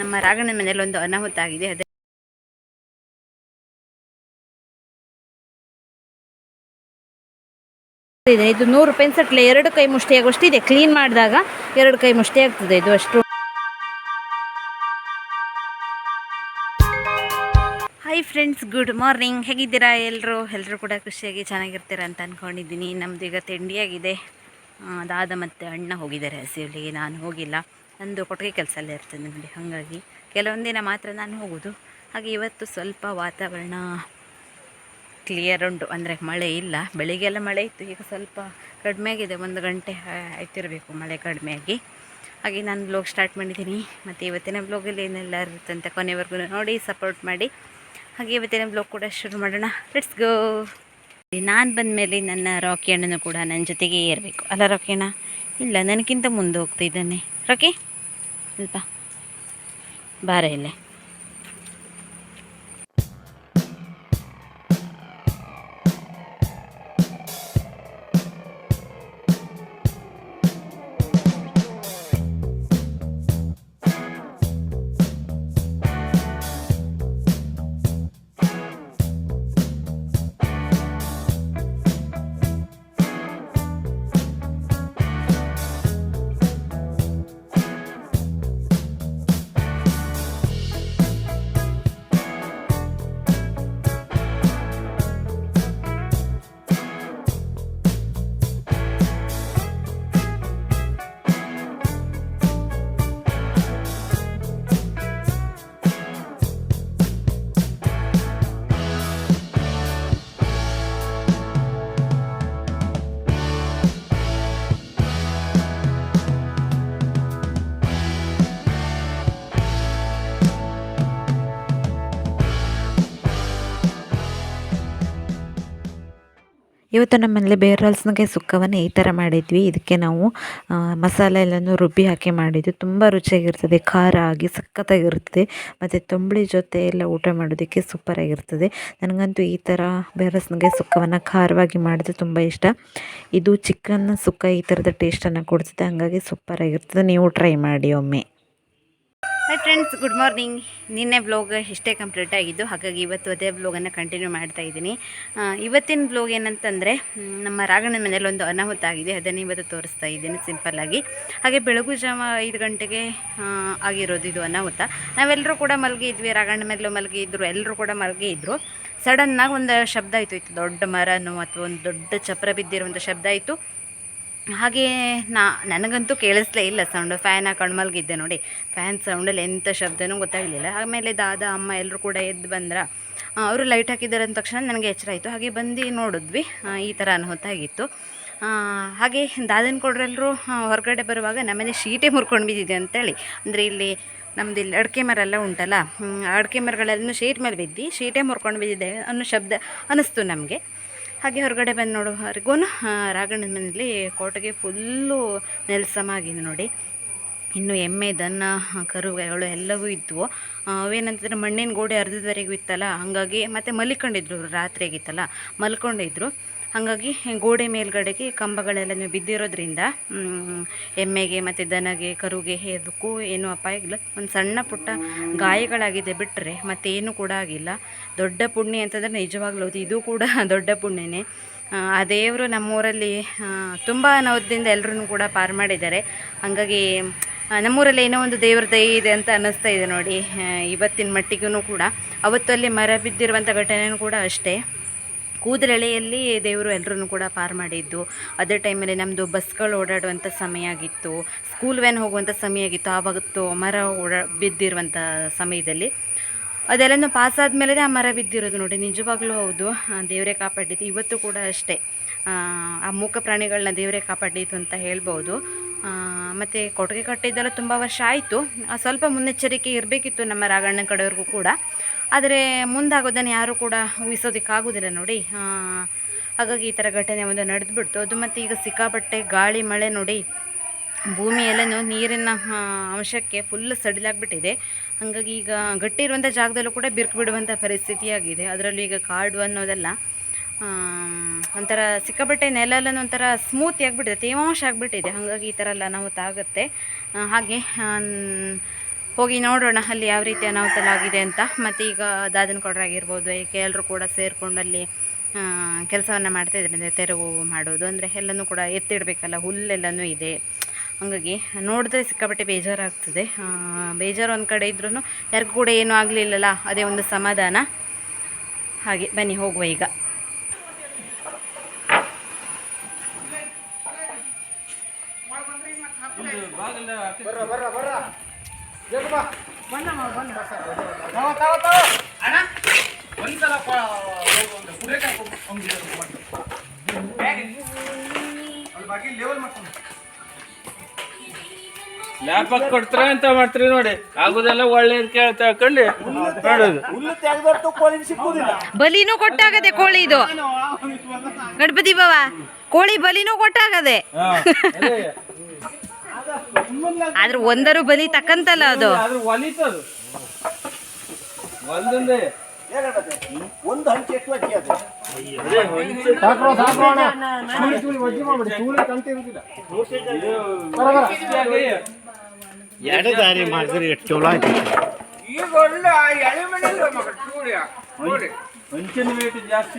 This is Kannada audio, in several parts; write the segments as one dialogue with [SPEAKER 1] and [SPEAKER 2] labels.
[SPEAKER 1] ನಮ್ಮ ರಾಗಣ ಮನೇಲಿ ಒಂದು ಅನಾಹುತ ಆಗಿದೆ ಅದೇ ಇದೆ. ಇದು ನೂರು ಪೆನ್ಸಟ್ಲೆ ಎರಡು ಕೈ ಮುಷ್ಟಿ ಇದೆ ಕ್ಲೀನ್ ಮಾಡಿದಾಗ ಎರಡು ಕೈ ಮುಷ್ಟಿ ಆಗ್ತದೆ. ಇದು ಅಷ್ಟು ಫ್ರೆಂಡ್ಸ್ ಗುಡ್ ಮಾರ್ನಿಂಗ್ ಹೇಗಿದ್ದೀರಾ ಎಲ್ಲರೂ ಎಲ್ಲರೂ ಕೂಡ ಖುಷಿಯಾಗಿ ಚೆನ್ನಾಗಿರ್ತೀರ ಅಂತ ಅಂದ್ಕೊಂಡಿದ್ದೀನಿ ನಮ್ಮದು ಈಗ ತಿಂಡಿಯಾಗಿದೆ. ದಾದ ಮತ್ತು ಅಣ್ಣ ಹೋಗಿದ್ದಾರೆ ಹಸಿವಳಿಗೆ ನಾನು ಹೋಗಿಲ್ಲ. ನಂದು ಕೊಟ್ಟಿಗೆ ಕೆಲಸ ಎಲ್ಲ ಇರ್ತದೆ ನೋಡಿ ಹಾಗಾಗಿ ಕೆಲವೊಂದು ದಿನ ಮಾತ್ರ ನಾನು ಹೋಗೋದು. ಹಾಗೆ ಇವತ್ತು ಸ್ವಲ್ಪ ವಾತಾವರಣ ಕ್ಲಿಯರ್ ಉಂಟು. ಅಂದರೆ ಮಳೆ ಇಲ್ಲ. ಬೆಳಿಗ್ಗೆಲ್ಲ ಮಳೆ ಇತ್ತು. ಈಗ ಸ್ವಲ್ಪ ಕಡಿಮೆ ಆಗಿದೆ. ಒಂದು ಗಂಟೆ ಆಯ್ತಿರಬೇಕು ಮಳೆ ಕಡಿಮೆ ಆಗಿ. ಹಾಗೆ ನಾನು ಬ್ಲಾಗ್ ಸ್ಟಾರ್ಟ್ ಮಾಡಿದ್ದೀನಿ. ಮತ್ತು ಇವತ್ತಿನ ಬ್ಲಾಗಲ್ಲಿ ಏನೆಲ್ಲ ಇರುತ್ತೆ ಅಂತ ಕೊನೆವರೆಗೂ ನೋಡಿ ಸಪೋರ್ಟ್ ಮಾಡಿ. ಹಾಗೆ ಇವತ್ತಿನ ಬ್ಲಾಗ್ ಕೂಡ ಶುರು ಮಾಡೋಣ. ಲೆಟ್ಸ್ ಗೋ ನಾನು ಬಂದ ಮೇಲೆ ನನ್ನ ರಾಕಿ ಅಣ್ಣನು ಕೂಡ ನನ್ನ ಜೊತೆಗೆ ಏರಬೇಕು ಅಲ್ಲ ರಾಕಿ ಅಣ್ಣ? ಇಲ್ಲ ನನಗಿಂತ ಮುಂದೆ ಹೋಗ್ತಾ ಇದ್ದಾನೆ. ರಾಕಿ ಸ್ವಲ್ಪ ಬಾರ ಇಲ್ಲೇ.
[SPEAKER 2] ಇವತ್ತು ನಮ್ಮಲ್ಲಿ ಬೇರಲ್ಸ್ನಾಗೆ ಸುಕ್ಕವನ್ನು ಈ ಥರ ಮಾಡಿದ್ವಿ. ಇದಕ್ಕೆ ನಾವು ಮಸಾಲೆ ಎಲ್ಲನೂ ರುಬ್ಬಿ ಹಾಕಿ ಮಾಡಿದ್ವಿ. ತುಂಬ ರುಚಿಯಾಗಿರ್ತದೆ. ಖಾರ ಆಗಿ ಸಖತ್ತಾಗಿರ್ತದೆ. ಮತ್ತು ತುಂಬಳಿ ಜೊತೆ ಎಲ್ಲ ಊಟ ಮಾಡೋದಕ್ಕೆ ಸೂಪರಾಗಿರ್ತದೆ ನನಗಂತೂ ಈ ಥರ ಬೇರಲ್ಸ್ನಾಗೆ ಸುಕ್ಕವನ್ನು ಖಾರವಾಗಿ ಮಾಡಿದ್ರೆ ತುಂಬ ಇಷ್ಟ. ಇದು ಚಿಕನ್ ಸುಕ್ಕ ಈ ಥರದ ಟೇಸ್ಟನ್ನು ಕೊಡ್ತದೆ. ಹಾಗಾಗಿ ಸೂಪರಾಗಿರ್ತದೆ ನೀವು ಟ್ರೈ ಮಾಡಿ ಒಮ್ಮೆ.
[SPEAKER 1] ಹಾಯ್ ಫ್ರೆಂಡ್ಸ್ ಗುಡ್ ಮಾರ್ನಿಂಗ್ ನಿನ್ನೆ ಬ್ಲಾಗ್ ಇಷ್ಟೇ ಕಂಪ್ಲೀಟ್ ಆಗಿದ್ದು, ಹಾಗಾಗಿ ಇವತ್ತು ಅದೇ ಬ್ಲಾಗನ್ನು ಕಂಟಿನ್ಯೂ ಮಾಡ್ತಾ ಇದ್ದೀನಿ. ಇವತ್ತಿನ ಬ್ಲಾಗ್ ಏನಂತಂದರೆ ನಮ್ಮ ರಾಗಣ್ಣನ ಮನೇಲಿ ಒಂದು ಅನಾಹುತ ಆಗಿದೆ, ಅದನ್ನು ಇವತ್ತು ತೋರಿಸ್ತಾ ಇದ್ದೀನಿ ಸಿಂಪಲ್ಲಾಗಿ ಹಾಗೆ ಬೆಳಗು ಜಾವ ಐದು ಗಂಟೆಗೆ ಆಗಿರೋದು ಇದು ಅನಾಹುತ. ನಾವೆಲ್ಲರೂ ಕೂಡ ಮಲಗಿದ್ವಿ ರಾಗಣ್ಣ ಮಲಗಿ ಮಲಗಿದ್ರು ಎಲ್ಲರೂ ಕೂಡ ಮಲಗಿದ್ರು ಸಡನ್ನಾಗಿ ಒಂದು ಶಬ್ದ ಆಯಿತು, ಇತ್ತು ದೊಡ್ಡ ಮರನೋ ಅಥವಾ ಒಂದು ದೊಡ್ಡ ಚಪ್ರ ಬಿದ್ದಿರುವಂಥ ಶಬ್ದ ಆಯಿತು. ಹಾಗೆ ನಾ, ನನಗಂತೂ ಕೇಳಿಸ್ಲೇ ಇಲ್ಲ ಸೌಂಡು ಫ್ಯಾನ್ ಹಾಕೊಂಡು ಮಲಗಿದ್ದೆ ನೋಡಿ. ಫ್ಯಾನ್ ಸೌಂಡಲ್ಲಿ ಎಂಥ ಶಬ್ದನೂ ಗೊತ್ತಾಗಲಿಲ್ಲ. ಆಮೇಲೆ ದಾದ, ಅಮ್ಮ ಎಲ್ಲರೂ ಕೂಡ ಎದ್ದು ಬಂದ್ರ ಅವರು ಲೈಟ್ ಹಾಕಿದ್ದಾರೆ ಅಂದ ತಕ್ಷಣ ನನಗೆ ಎಚ್ಚರ ಆಯಿತು. ಹಾಗೆ ಬಂದು ನೋಡಿದ್ವಿ. ಈ ಥರ ಅನ್ಹೊತ್ತಾಗಿತ್ತು ಹಾಗೆ ದಾದನ ಕೊಡ್ರೆಲ್ಲರೂ ಹೊರಗಡೆ ಬರುವಾಗ ನಮ್ಮನೆ ಶೀಟೇ ಮುರ್ಕೊಂಡು ಬಿದ್ದಿದೆ ಅಂತೇಳಿ. ಅಂದರೆ ಇಲ್ಲಿ ನಮ್ದು ಇಲ್ಲಿ ಅಡಿಕೆ ಮರ ಎಲ್ಲ ಉಂಟಲ್ಲ. ಅಡಿಕೆ ಮರಗಳೆಲ್ಲೂ ಶೀಟ್ ಮೇಲೆ ಬಿದ್ದು ಶೀಟೇ ಮುರ್ಕೊಂಡು ಬಿದ್ದಿದೆ ಅನ್ನೋ ಶಬ್ದ ಅನ್ನಿಸ್ತು ನಮಗೆ. ಹಾಗೆ ಹೊರಗಡೆ ಬಂದು ನೋಡೋವರೆಗೂ ರಾಗಣ್ಣನ ಮನೆಯಲ್ಲಿ ಕೋಟೆಗೆ ಫುಲ್ಲು ನೆಲಸಮ ಆಗಿದೆ ನೋಡಿ. ಇನ್ನು ಎಮ್ಮೆ, ದನ ಕರುಗಳು ಎಲ್ಲವೂ ಇದ್ವು. ಅವೇನಂತಂದರೆ ಮಣ್ಣಿನ ಗೋಡೆ ಅರ್ಧದವರೆಗೂ ಇತ್ತಲ್ಲ, ಹಾಗಾಗಿ ಮತ್ತು ಮಲ್ಕೊಂಡಿದ್ರು ರಾತ್ರಿ ಆಗಿತ್ತಲ್ಲ ಮಲ್ಕೊಂಡಿದ್ರು. ಹಾಗಾಗಿ ಗೋಡೆ ಮೇಲ್ಗಡೆಗೆ ಕಂಬಗಳೆಲ್ಲ ಬಿದ್ದಿರೋದ್ರಿಂದ ಎಮ್ಮೆಗೆ ಮತ್ತು ದನಗೆ ಕರುಗೆ ಅದಕ್ಕೂ ಏನೂ ಅಪಾಯ ಇಲ್ಲ. ಒಂದು ಸಣ್ಣ ಪುಟ್ಟ ಗಾಯಗಳಾಗಿದೆ ಬಿಟ್ಟರೆ ಮತ್ತೇನು ಕೂಡ ಆಗಿಲ್ಲ. ದೊಡ್ಡ ಪುಣ್ಯ ಅಂತಂದರೆ ನಿಜವಾಗ್ಲೂ ಇದು ಕೂಡ ದೊಡ್ಡ ಪುಣ್ಯನೇ. ಆ, ದೇವರು ನಮ್ಮೂರಲ್ಲಿ ತುಂಬ ನೋದಿಂದ ಎಲ್ಲರೂ ಕೂಡ ಪಾರು ಮಾಡಿದ್ದಾರೆ. ಹಾಗಾಗಿ ನಮ್ಮೂರಲ್ಲಿ ಏನೋ ಒಂದು ದೇವ್ರ ದೈ ಇದೆ ಅಂತ ಅನ್ನಿಸ್ತಾ ಇದೆ ನೋಡಿ ಇವತ್ತಿನ ಮಟ್ಟಿಗೂ ಕೂಡ. ಅವತ್ತಲ್ಲಿ ಮರ ಬಿದ್ದಿರುವಂಥ ಘಟನೆಯೂ ಕೂಡ ಅಷ್ಟೇ. ಕೂದಲೆಳೆಯಲ್ಲಿ ದೇವರು ಎಲ್ಲರೂ ಕೂಡ ಪಾರು ಮಾಡಿದ್ದು. ಅದೇ ಟೈಮಲ್ಲಿ ನಮ್ಮದು ಬಸ್ಗಳು ಓಡಾಡುವಂಥ ಸಮಯ ಆಗಿತ್ತು. ಸ್ಕೂಲ್ ವ್ಯಾನ್ ಹೋಗುವಂಥ ಸಮಯ ಆಗಿತ್ತು. ಆವತ್ತು ಮರ ಓಡಾ ಬಿದ್ದಿರುವಂಥ ಸಮಯದಲ್ಲಿ. ಅದೆಲ್ಲನೂ ಪಾಸ್ ಆದಮೇಲೆ ಆ ಮರ ಬಿದ್ದಿರೋದು ನೋಡಿ. ನಿಜವಾಗ್ಲೂ ಹೌದು. ದೇವರೇ ಕಾಪಾಡಿದ್ದು. ಇವತ್ತು ಕೂಡ ಅಷ್ಟೇ. ಆ, ಆ ಮೂಕ ಪ್ರಾಣಿಗಳನ್ನ ದೇವರೇ ಕಾಪಾಡಿದ್ದು ಅಂತ ಹೇಳ್ಬೋದು. ಮತ್ತು ಕೊಟ್ಟಿಗೆ ಕಟ್ಟಿದ್ದೆಲ್ಲ ತುಂಬ ವರ್ಷ ಆಯಿತು. ಸ್ವಲ್ಪ ಮುನ್ನೆಚ್ಚರಿಕೆ ಇರಬೇಕಿತ್ತು ನಮ್ಮ ರಾಗಣ್ಣ ಕಡೆಯವ್ರಿಗೂ ಕೂಡ. ಆದರೆ ಮುಂದಾಗೋದನ್ನು ಯಾರೂ ಕೂಡ ಊಹಿಸೋದಕ್ಕಾಗೋದಿಲ್ಲ ನೋಡಿ. ಹಾಗಾಗಿ ಈ ಥರ ಘಟನೆ ಒಂದು ನಡೆದುಬಿಡ್ತು. ಅದು ಮತ್ತು ಈಗ ಸಿಕ್ಕಾಪಟ್ಟೆ ಗಾಳಿ, ಮಳೆ ನೋಡಿ ಭೂಮಿ ಎಲ್ಲನೂ ನೀರಿನ ಅಂಶಕ್ಕೆ ಫುಲ್ ಸಡಿಲಾಗ್ಬಿಟ್ಟಿದೆ. ಹಾಗಾಗಿ ಈಗ ಗಟ್ಟಿ ಇರುವಂಥ ಜಾಗದಲ್ಲೂ ಕೂಡ ಬಿರುಕು ಬಿಡುವಂಥ ಪರಿಸ್ಥಿತಿಯಾಗಿದೆ. ಅದರಲ್ಲೂ ಈಗ ಕಾಡು ಅನ್ನೋದೆಲ್ಲ ಒಂಥರ ಸಿಕ್ಕಾಪಟ್ಟೆ ನೆಲಲ್ಲೂ ಒಂಥರ ಸ್ಮೂತಿ ಆಗಿಬಿಟ್ಟಿದೆ, ತೇವಾಂಶ ಆಗಿಬಿಟ್ಟಿದೆ. ಹಾಗಾಗಿ ಈ ಥರ ಎಲ್ಲ ನಾವು ತಾಗುತ್ತೆ ಹಾಗೆ ಹೋಗಿ ನೋಡೋಣ ಅಲ್ಲಿ ಯಾವ ರೀತಿ ಅನಾಹುತಲಾಗಿದೆ ಆಗಿದೆ ಅಂತ. ಮತ್ತು ಈಗ ದಾದನ ಕೊಡ್ರಾಗಿರ್ಬೋದು ಈಗ ಎಲ್ಲರೂ ಕೂಡ ಸೇರಿಕೊಂಡು ಅಲ್ಲಿ ಕೆಲಸವನ್ನು ಮಾಡ್ತಾ ಇದ್ದಾರೆ ಅಂದರೆ ತೆರವು ಮಾಡೋದು ಅಂದರೆ ಎಲ್ಲನೂ ಕೂಡ ಎತ್ತಿಡಬೇಕಲ್ಲ ಹುಲ್ಲೆಲ್ಲನೂ ಇದೆ. ಹಾಗಾಗಿ ನೋಡಿದ್ರೆ ಸಿಕ್ಕಾಪಟ್ಟೆ ಬೇಜಾರಾಗ್ತದೆ. ಬೇಜಾರು ಒಂದು ಕಡೆ ಇದ್ರೂ ಯಾರಿಗೂ ಕೂಡ ಏನೂ ಆಗಲಿಲ್ಲಲ್ಲ ಅದೇ ಒಂದು ಸಮಾಧಾನ. ಹಾಗೆ ಬನ್ನಿ ಹೋಗುವ ಈಗ.
[SPEAKER 3] ಲ್ಯಾಪಕ್ ಕೊಡ್ತಾರ ಅಂತ ಮಾಡ್ತೀರಿ ನೋಡಿ. ಆಗುದೆಲ್ಲ ಒಳ್ಳೇದು ಕೇಳ್ತಾ ಹಾಕೊಂಡು ಮಾಡೋದು.
[SPEAKER 4] ಹುಲ್ಲು ಕೋಳಿ ಸಿಕ್ಕುದಿಲ್ಲ.
[SPEAKER 1] ಬಲಿನೂ ಕೊಟ್ಟಾಗದೆ ಕೋಳಿ ಇದು. ಗಣಪತಿ ಬಾವಾ ಕೋಳಿ ಬಲಿನೂ ಕೊಟ್ಟಾಗದೆ. ಆದ್ರೆ ಒಂದರು ಬಲಿ ತಕ್ಕಂತಲ್ಲ ಅದು.
[SPEAKER 4] ಒಂದು ಹಂಚೆ ಎಷ್ಟು ಅಕ್ಕಿ ಅದು.
[SPEAKER 5] ಎರಡು ದಾರಿ ಮಾಡಿದ್ರೆ ಎಷ್ಟು ಚಲೋ ಆಯ್ತು.
[SPEAKER 3] ಈಗ ಒಳ್ಳೆ ಎಳೆ ಮನೆಯಲ್ಲ ಮಗ ನೋಡಿ ನೋಡಿ. ಹಂಚಿನ ವೇಟ್ ಜಾಸ್ತಿ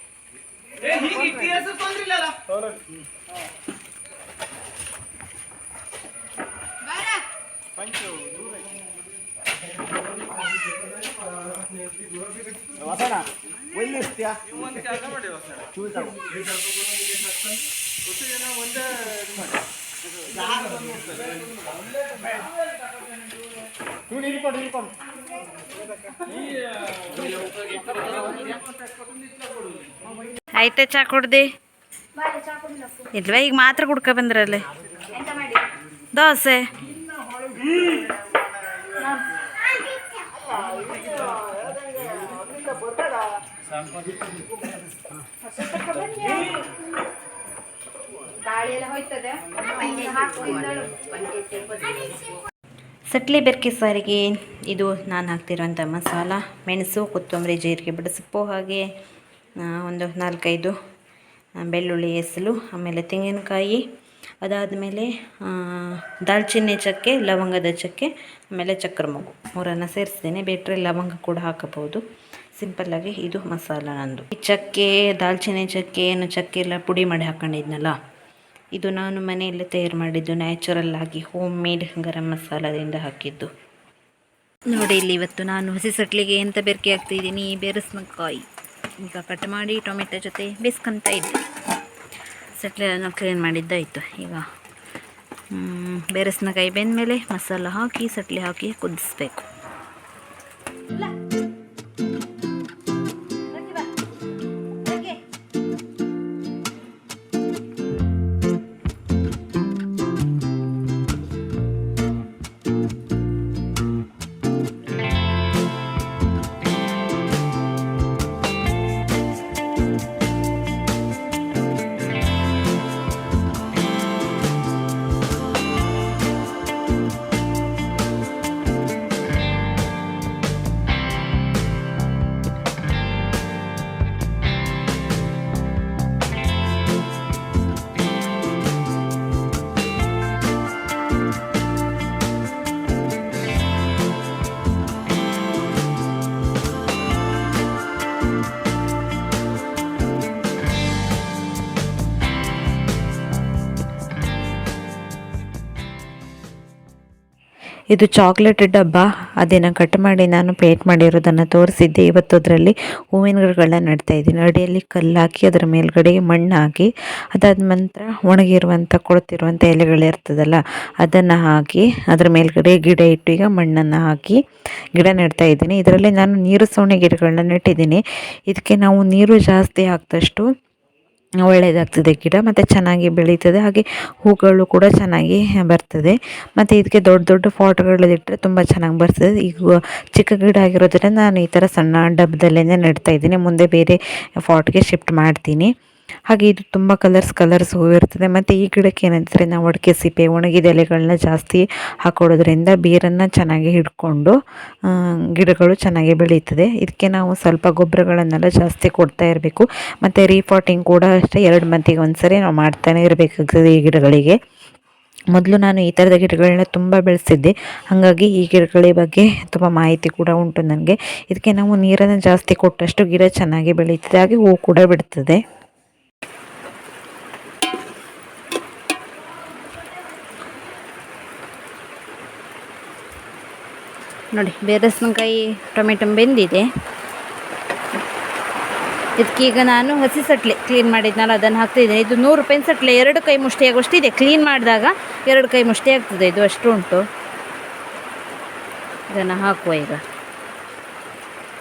[SPEAKER 3] ಆಗಿ
[SPEAKER 4] ವಸಣ ಒಳ್ಳೆ ಇರ್ತೀಯಾ
[SPEAKER 1] ಆಯ್ತಾ ಚಾ ಕುಡ್ದಿ? ಇಲ್ವಾ ಈಗ ಮಾತ್ರ ಕುಡ್ಕ ಬಂದ್ರಲ್ಲಿ? ದೋಸೆ? ಸಟ್ಲಿ ಬೆರ್ಕೆ ಸಾರಿಗೆ ಇದು ನಾನು ಹಾಕ್ತಿರುವಂಥ ಮಸಾಲ ಮೆಣಸು ಕೊತ್ತಂಬರಿ ಜೀರಿಗೆ ಬಡಸೊಪ್ಪು ಹಾಗೆ ಒಂದು ನಾಲ್ಕೈದು ಬೆಳ್ಳುಳ್ಳಿ ಎಸಲು ಆಮೇಲೆ ತೆಂಗಿನಕಾಯಿ. ಅದಾದಮೇಲೆ ದಾಲ್ಚಿನ್ನಿ ಚಕ್ಕೆ, ಲವಂಗದ ಚಕ್ಕೆ, ಆಮೇಲೆ ಚಕ್ರ ಮಗು ಮೂರನ್ನು ಸೇರಿಸ್ತೇನೆ ಬೇಟ್ರೆ ಲವಂಗ ಕೂಡ ಹಾಕಬಹುದು. ಸಿಂಪಲ್ಲಾಗಿ ಇದು ಮಸಾಲ ನಂದು. ಈ ಚಕ್ಕೆ, ದಾಲ್ಚಿನ್ನಿ ಚಕ್ಕೆ, ಏನು ಚಕ್ಕೆ ಎಲ್ಲ ಪುಡಿ ಮಾಡಿ ಹಾಕೊಂಡಿದ್ನಲ್ಲ, ಇದು ನಾನು ಮನೆಯಲ್ಲೇ ತಯಾರು ಮಾಡಿದ್ದು. ನ್ಯಾಚುರಲ್ ಆಗಿ ಹೋಮ್ ಮೇಡ್ ಗರಂ ಮಸಾಲದಿಂದ ಹಾಕಿದ್ದು. ನೋಡಿ, ಇಲ್ಲಿ ಇವತ್ತು ನಾನು ಹಸಿ ಸಟ್ಲಿಗೆ ಎಂತ ಬೆರಕೆ ಹಾಕ್ತಿದ್ದೀನಿ ಬೇರಸ್ನಕಾಯಿ ಈಗ ಕಟ್ ಮಾಡಿ ಟೊಮೆಟೊ ಜೊತೆ ಬೇಸ್ಕೊಂತ ಇದ್ದೆ ಸಟ್ಲೆಲ್ಲ ಕ್ಲೀನ್ ಮಾಡಿದ್ದಾಯಿತು ಈಗ. ಬೆಂದ ಮೇಲೆ ಮಸಾಲ ಹಾಕಿ ಸಟ್ಲಿ ಹಾಕಿ ಕುದಿಸ್ಬೇಕು.
[SPEAKER 2] ಇದು ಚಾಕ್ಲೇಟ್ ಡಬ್ಬ. ಅದನ್ನು ಕಟ್ ಮಾಡಿ ನಾನು ಪೇಂಟ್ ಮಾಡಿರೋದನ್ನು ತೋರಿಸಿದ್ದೆ. ಇವತ್ತು ಅದರಲ್ಲಿ ಹೂವಿನ ಗಿಡಗಳನ್ನ ನೆಡ್ತಾ ಇದ್ದೀನಿ. ಅಡಿಯಲ್ಲಿ ಕಲ್ಲು ಹಾಕಿ ಅದರ ಮೇಲ್ಗಡೆ ಮಣ್ಣು ಹಾಕಿ ಅದಾದ ನಂತರ ಒಣಗಿರುವಂಥ ಕೊಳ್ತಿರುವಂಥ ಎಲೆಗಳಿರ್ತದಲ್ಲ ಅದನ್ನು ಹಾಕಿ, ಅದರ ಮೇಲ್ಗಡೆ ಗಿಡ ಇಟ್ಟು ಈಗ ಮಣ್ಣನ್ನು ಹಾಕಿ ಗಿಡ ನೆಡ್ತಾ ಇದ್ದೀನಿ. ಇದರಲ್ಲಿ ನಾನು ನೀರು ಸೋಣೆ ಗಿಡಗಳನ್ನ ನೆಟ್ಟಿದ್ದೀನಿ. ಇದಕ್ಕೆ ನಾವು ನೀರು ಜಾಸ್ತಿ ಹಾಕಿದಷ್ಟು ಒಳ್ಳೆಯದಾಗ್ತದೆ ಗಿಡ ಮತ್ತು ಚೆನ್ನಾಗಿ ಬೆಳೀತದೆ. ಹಾಗೆ ಹೂಗಳು ಕೂಡ ಚೆನ್ನಾಗಿ ಬರ್ತದೆ. ಮತ್ತು ಇದಕ್ಕೆ ದೊಡ್ಡ ದೊಡ್ಡ ಪಾಟ್ಗಳಲ್ಲಿಟ್ಟರೆ ತುಂಬ ಚೆನ್ನಾಗಿ ಬರ್ತದೆ. ಈಗ ಚಿಕ್ಕ ಗಿಡ ಆಗಿರೋದ್ರಿಂದ ನಾನು ಈ ಥರ ಸಣ್ಣ ಡಬ್ಬದಲ್ಲೇ ನೆಡ್ತಾ ಇದ್ದೀನಿ. ಮುಂದೆ ಬೇರೆ ಪಾಟ್ಗೆ ಶಿಫ್ಟ್ ಮಾಡ್ತೀನಿ. ಹಾಗೆ ಇದು ತುಂಬ ಕಲರ್ಸ್ ಕಲರ್ಸ್ ಹೂವು ಇರ್ತದೆ. ಮತ್ತು ಈ ಗಿಡಕ್ಕೆ ಏನಂತಾರೆ, ನಾವು ಅಡಿಕೆ ಸಿಪ್ಪೆ, ಒಣಗಿದ ಎಲೆಗಳನ್ನ ಜಾಸ್ತಿ ಹಾಕೊಡೋದ್ರಿಂದ ಬೇರನ್ನು ಚೆನ್ನಾಗಿ ಹಿಡ್ಕೊಂಡು ಗಿಡಗಳು ಚೆನ್ನಾಗಿ ಬೆಳೀತದೆ. ಇದಕ್ಕೆ ನಾವು ಸ್ವಲ್ಪ ಗೊಬ್ಬರಗಳನ್ನೆಲ್ಲ ಜಾಸ್ತಿ ಕೊಡ್ತಾ ಇರಬೇಕು. ಮತ್ತು ರೀಫಾಟಿಂಗ್ ಕೂಡ ಅಷ್ಟೇ, ಎರಡು ಮಂತಿಗೆ ಒಂದ್ಸರಿ ನಾವು ಮಾಡ್ತಾನೆ ಇರಬೇಕಾಗ್ತದೆ ಈ ಗಿಡಗಳಿಗೆ. ಮೊದಲು ನಾನು ಈ ಥರದ ಗಿಡಗಳನ್ನ ತುಂಬ ಬೆಳೆಸಿದ್ದೆ. ಹಾಗಾಗಿ ಈ ಗಿಡಗಳ ಬಗ್ಗೆ ತುಂಬ ಮಾಹಿತಿ ಕೂಡ ಉಂಟು ನನಗೆ. ಇದಕ್ಕೆ ನಾವು ನೀರನ್ನು ಜಾಸ್ತಿ ಕೊಟ್ಟಷ್ಟು ಗಿಡ ಚೆನ್ನಾಗಿ ಬೆಳೀತದೆ. ಹಾಗೆ ಹೂವು ಕೂಡ ಬಿಡ್ತದೆ.
[SPEAKER 1] ನೋಡಿ, ಬೇರಸ್ನಕಾಯಿ ಟೊಮೆಟೊ ಬೆಂದಿದೆ. ಇದಕ್ಕೀಗ ನಾನು ಹಸಿ ಸಟ್ಲೆ ಕ್ಲೀನ್ ಮಾಡಿದ್ನಲ್ಲ ಅದನ್ನು ಹಾಕ್ತಿದ್ದೇನೆ ಇದು ನೂರು ರೂಪಾಯಿ ಸಟ್ಲೆ, ಎರಡು ಕೈ ಮುಷ್ಟಿ ಆಗುವಷ್ಟಿದೆ ಕ್ಲೀನ್ ಮಾಡಿದಾಗ ಎರಡು ಕೈ ಮುಷ್ಟಿ ಆಗ್ತದೆ, ಇದು ಅಷ್ಟು ಉಂಟು. ಇದನ್ನು ಹಾಕುವ ಈಗ.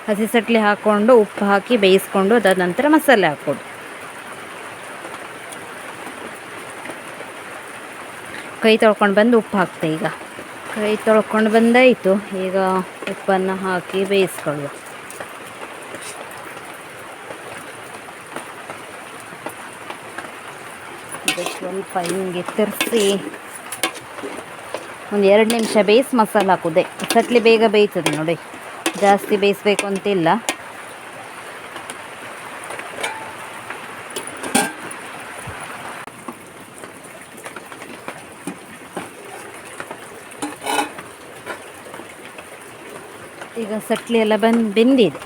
[SPEAKER 1] ಹಸಿ ಸಟ್ಲೆ ಹಾಕ್ಕೊಂಡು ಉಪ್ಪು ಹಾಕಿ ಬೇಯಿಸ್ಕೊಂಡು ಅದಾದ ನಂತರ ಮಸಾಲೆ ಹಾಕ್ಕೊಡು ಕೈ ತೊಳ್ಕೊಂಡು ಬಂದು ಉಪ್ಪು ಹಾಕ್ತೆ ಈಗ. ಕೈ ತೊಳ್ಕೊಂಡು ಬಂದಾಯಿತು. ಈಗ ಉಪ್ಪನ್ನು ಹಾಕಿ ಬೇಯಿಸ್ಕೊಳ್ಳುವ ಸ್ವಲ್ಪ ಹಿಂಗೆ ತಿರ್ಸಿ. ಒಂದು ಎರಡು ನಿಮಿಷ ಬೇಯಿಸಿ ಮಸಾಲೆ ಹಾಕುದೆ. ಸಟ್ಲಿ ಬೇಗ ಬೇಯ್ತದೆ ನೋಡಿ. ಜಾಸ್ತಿ ಬೇಯಿಸ್ಬೇಕು ಅಂತಿಲ್ಲ. ಈಗ ಸಟ್ಲಿ ಎಲ್ಲ ಬಂದು, ಬೆಂದಿದೆ.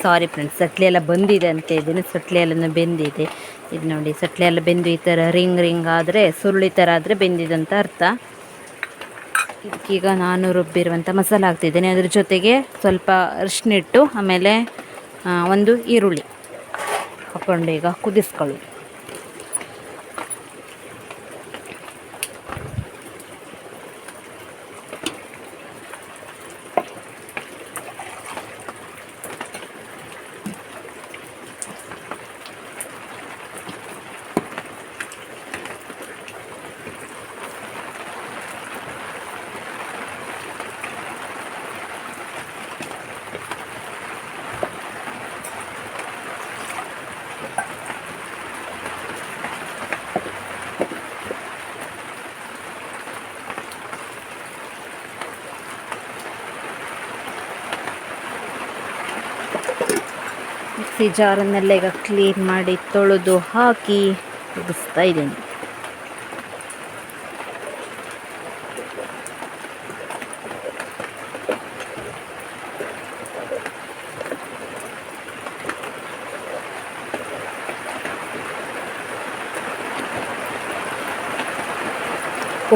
[SPEAKER 1] ಸಾರಿ ಫ್ರೆಂಡ್ಸ್ ಸಟ್ಲಿ ಎಲ್ಲ ಬಂದಿದೆ ಅಂತ ಇದ್ದೀನಿ. ಸಟ್ಲಿ ಎಲ್ಲ ಬೆಂದಿದೆ. ಇದು ನೋಡಿ, ಸಟ್ಲಿ ಎಲ್ಲ ಬೆಂದು ಈ ಥರ ರಿಂಗ್ ರಿಂಗ್ ಆದರೆ, ಸುರುಳಿ ಥರ ಆದರೆ ಬೆಂದಿದೆ ಅಂತ ಅರ್ಥ. ಇದಕ್ಕೀಗ ನಾನು ರುಬ್ಬಿರುವಂಥ ಮಸಾಲ ಹಾಕ್ತಿದ್ದೇನೆ. ಅದ್ರ ಜೊತೆಗೆ ಸ್ವಲ್ಪ ಅರಿಶಿನಿಟ್ಟು ಆಮೇಲೆ ಒಂದು ಈರುಳ್ಳಿ ಹಾಕ್ಕೊಂಡು ಈಗ ಕುದಿಸ್ಕೊಳ್ಳಿ ಮಿಕ್ಸಿ ಜಾರನ್ನೆಲ್ಲ ಈಗ ಕ್ಲೀನ್ ಮಾಡಿ ತೊಳೆದು ಹಾಕಿ ಕುದಿಸ್ತಾ ಇದ್ದೀನಿ.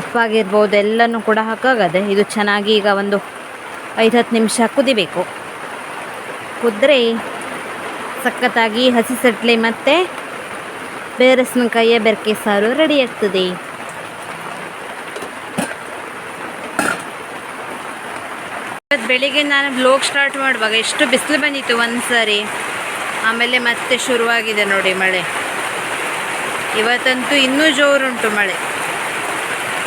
[SPEAKER 1] ಉಪ್ಪಾಗಿರ್ಬೋದು ಎಲ್ಲನೂ ಕೂಡ ಹಾಕಾಗದೆ ಇದು ಚೆನ್ನಾಗಿ ಈಗ ಒಂದು ಐದು ಹತ್ತು ನಿಮಿಷ ಕುದಿಬೇಕು. ಕುದ್ರೆ ಸಖತ್ತಾಗಿ ಹಸಿ ಸಟ್ಲೆ ಮತ್ತು ಬೇರಸಿನಕಾಯಿಯ ಬೆರಕೆ ಸಾರು ರೆಡಿ ಆಗ್ತದೆ. ಇವತ್ತು ಬೆಳಿಗ್ಗೆ ನಾನು ಬ್ಲೋಗ್ ಸ್ಟಾರ್ಟ್ ಮಾಡುವಾಗ ಎಷ್ಟು ಬಿಸಿಲು ಬಂದಿತ್ತು ಒಂದು ಸಾರಿ ಆಮೇಲೆ ಮತ್ತೆ ಶುರುವಾಗಿದೆ ನೋಡಿ ಮಳೆ. ಇವತ್ತಂತೂ ಇನ್ನೂ ಜೋರುಂಟು ಮಳೆ.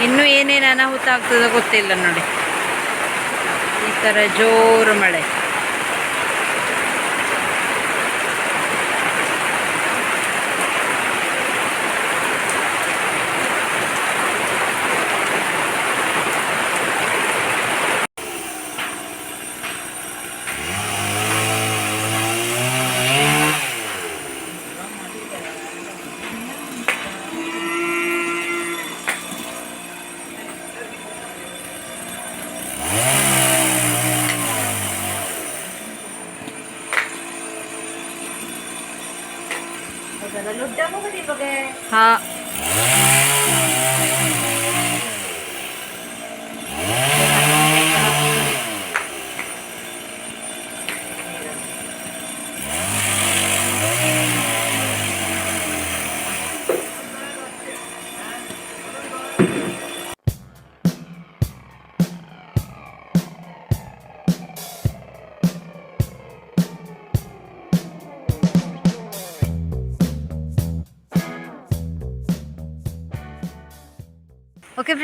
[SPEAKER 1] ಇನ್ನೂ ಏನೇನು ಅನಾಹುತ ಆಗ್ತದೋ ಗೊತ್ತಿಲ್ಲ ನೋಡಿ. ಈ ಥರ ಜೋರು ಮಳೆ. 好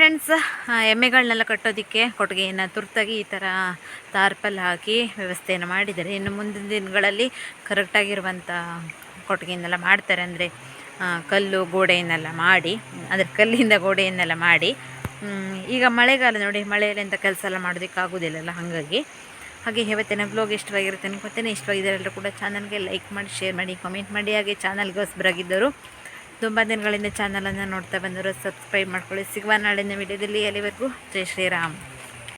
[SPEAKER 1] ಫ್ರೆಂಡ್ಸ್ ಎಮ್ಮೆಗಳನ್ನೆಲ್ಲ ಕಟ್ಟೋದಕ್ಕೆ ಕೊಟ್ಟಿಗೆಯನ್ನು ತುರ್ತಾಗಿ ಈ ಥರ ತಾರ್ಪಲ್ ಹಾಕಿ ವ್ಯವಸ್ಥೆಯನ್ನು ಮಾಡಿದ್ದಾರೆ. ಇನ್ನು ಮುಂದಿನ ದಿನಗಳಲ್ಲಿ ಕರೆಕ್ಟಾಗಿರುವಂಥ ಕೊಟ್ಟಿಗೆಯನ್ನೆಲ್ಲ ಮಾಡ್ತಾರೆ. ಅಂದರೆ ಕಲ್ಲು, ಗೋಡೆಯನ್ನೆಲ್ಲ ಮಾಡಿ, ಅಂದರೆ ಕಲ್ಲಿಂದ ಗೋಡೆಯನ್ನೆಲ್ಲ ಮಾಡಿ ಈಗ ಮಳೆಗಾಲ ನೋಡಿ, ಮಳೆಯಲ್ಲಿ ಅಂತ ಕೆಲಸ ಎಲ್ಲ ಮಾಡೋದಕ್ಕೆ ಆಗೋದಿಲ್ಲಲ್ಲ ಹಾಗಾಗಿ. ಹಾಗೆ ಇವತ್ತಿನ ಬ್ಲಾಗ್ ಇಷ್ಟವಾಗಿರುತ್ತೆ ಅನ್ಕೊತೇನೆ. ಇಷ್ಟವಾಗಿದ್ದಾರೆಲ್ಲರೂ ಕೂಡ ಚಾನಲ್ಗೆ ಲೈಕ್ ಮಾಡಿ ಶೇರ್ ಮಾಡಿ ಕಾಮೆಂಟ್ ಮಾಡಿ. ಹಾಗೆ ಚಾನಲ್ಗೆ ಹೊಸಬರಾಗಿದ್ದರು ತುಂಬ ದಿನಗಳಿಂದ ಚಾನಲನ್ನು ನೋಡ್ತಾ ಬಂದರು ಸಬ್ಸ್ಕ್ರೈಬ್ ಮಾಡ್ಕೊಳ್ಳಿ. ಸಿಗುವ ನಾಳಿನ ವಿಡಿಯೋದಲ್ಲಿ ಅಲ್ಲಿವರೆಗೂ ಜೈ ಶ್ರೀರಾಮ್.